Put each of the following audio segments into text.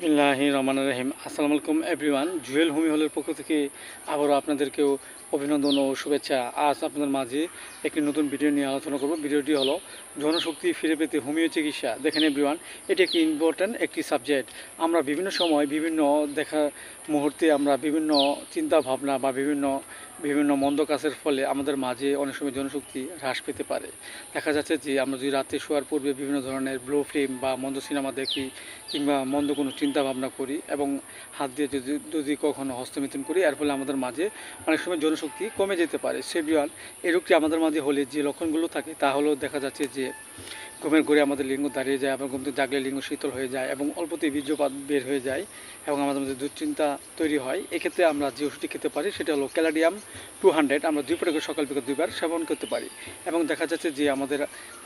বিসমিল্লাহ রহমান রহিম। আসসালামু আলাইকুম এভরিওয়ান জুয়েল হোমি হলের পক্ষ থেকে আবারও আপনাদেরকেও অভিনন্দন ও শুভেচ্ছা। আজ আপনাদের মাঝে একটি নতুন ভিডিও নিয়ে আলোচনা করব। ভিডিওটি হলো, জনশক্তি ফিরে পেতে হোমিও চিকিৎসা। দেখেন এভরিওয়ান এটি একটি ইম্পর্ট্যান্ট একটি সাবজেক্ট আমরা বিভিন্ন সময় বিভিন্ন দেখা মুহূর্তে আমরা বিভিন্ন চিন্তা ভাবনা বা বিভিন্ন বিভিন্ন মন্দ কাজের ফলে আমাদের মাঝে অনেক সময় জনশক্তি হ্রাস পেতে পারে। দেখা যাচ্ছে যে আমরা যদি রাতে শোয়ার পূর্বে বিভিন্ন ধরনের ব্লো ফিল্ম বা মন্দ সিনেমা দেখি কিংবা মন্দ কোনো চিন্তা ভাবনা করি এবং হাত দিয়ে যদি যদি কখনো হস্তমিথুন করি, এর ফলে আমাদের মাঝে অনেক সময় জনশক্তি কমে যেতে পারে। সেভিয়ান এই রোগটি আমাদের মাঝে হলে যে লক্ষণগুলো থাকে, তা হলো দেখা যাচ্ছে যে ঘুমের ঘুরে আমাদের লিঙ্গ দাঁড়িয়ে যায় এবং ঘুম থেকে জাগলে লিঙ্গ শীতল হয়ে যায় এবং অল্পতেই বীর্যপাত বের হয়ে যায় এবং আমাদের মধ্যে দুশ্চিন্তা তৈরি হয়। এক্ষেত্রে আমরা যে ওষুধটি খেতে পারি সেটা হলো ক্যালাডিয়াম টু হান্ড্রেড। আমরা দুই করে সকাল বিকাল দুইবার সেবন করতে পারি এবং দেখা যাচ্ছে যে আমাদের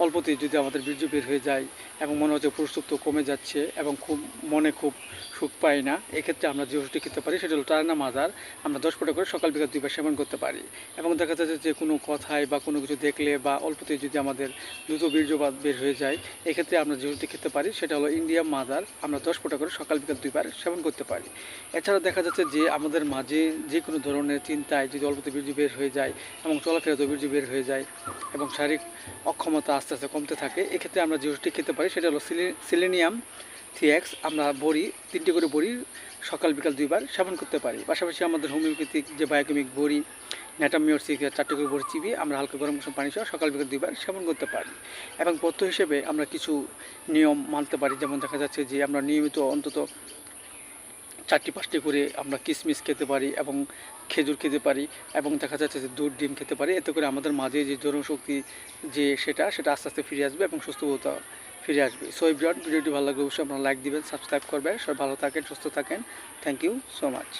অল্পতেই যদি আমাদের বীর্য বের হয়ে যায় এবং মনে হচ্ছে পুরুষত্ব কমে যাচ্ছে এবং খুব মনে খুব সুখ পাই না, এক্ষেত্রে আমরা যে ওষুধটি খেতে পারি সেটা হলো টার্না মাদার আমরা দশ ফোঁটা করে সকাল বিকাল দুইবার সেবন করতে পারি এবং দেখা যাচ্ছে যে কোনো কথায় বা কোনো কিছু দেখলে বা অল্পতেই যদি আমাদের দ্রুত বীর্যপাত বের হয়ে যায়। এক্ষেত্রে আমরা যেহেতু খেতে পারি, সেটা হলো ইন্ডিয়া মাদার আমরা দশ ফোঁটা করে সকাল বিকাল দুইবার সেবন করতে পারি। এছাড়া দেখা যাচ্ছে যে আমাদের মাঝে যে কোনো ধরনের চিন্তায় যদি অল্পতে বীর্য বের হয়ে যায় এবং চলাফেরাতে বীর্য বের হয়ে যায় এবং শারীরিক অক্ষমতা আস্তে আস্তে কমতে থাকে, এক্ষেত্রে আমরা যেহেতু খেতে পারি, সেটা হলো সিলি- সিলেনিয়াম থিএক্স আমরা বড়ি, তিনটে করে বড়ি সকাল, বিকাল দুইবার সেবন করতে পারি। পাশাপাশি আমাদের হোমিওপ্যাথিক যে বায়োকেমিক বড়ি ন্যাটামিওরসিক চারটে করে বড়ি চিবিয়ে আমরা হালকা গরম গরম পানি সহ সকাল, বিকাল দুইবার সেবন করতে পারি। এবং পথ্য হিসেবে আমরা কিছু নিয়ম মানতে পারি, যেমন দেখা যাচ্ছে যে আমরা নিয়মিত অন্তত চারটি, পাঁচটি করে আমরা কিশমিশ খেতে পারি এবং খেজুর খেতে পারি এবং দেখা যাচ্ছে যে দুধ, ডিম খেতে পারি। এতে করে আমাদের মাঝে যে জনশক্তি যে সেটা সেটা আস্তে আস্তে ফিরে আসবে এবং সুস্থতা ফিরে আসবে। সো ভিডিওটি ভালো লাগলে অবশ্যই আপনারা লাইক দিবেন সাবস্ক্রাইব করবেন, সবাই ভালো থাকেন, সুস্থ থাকেন। Thank you so much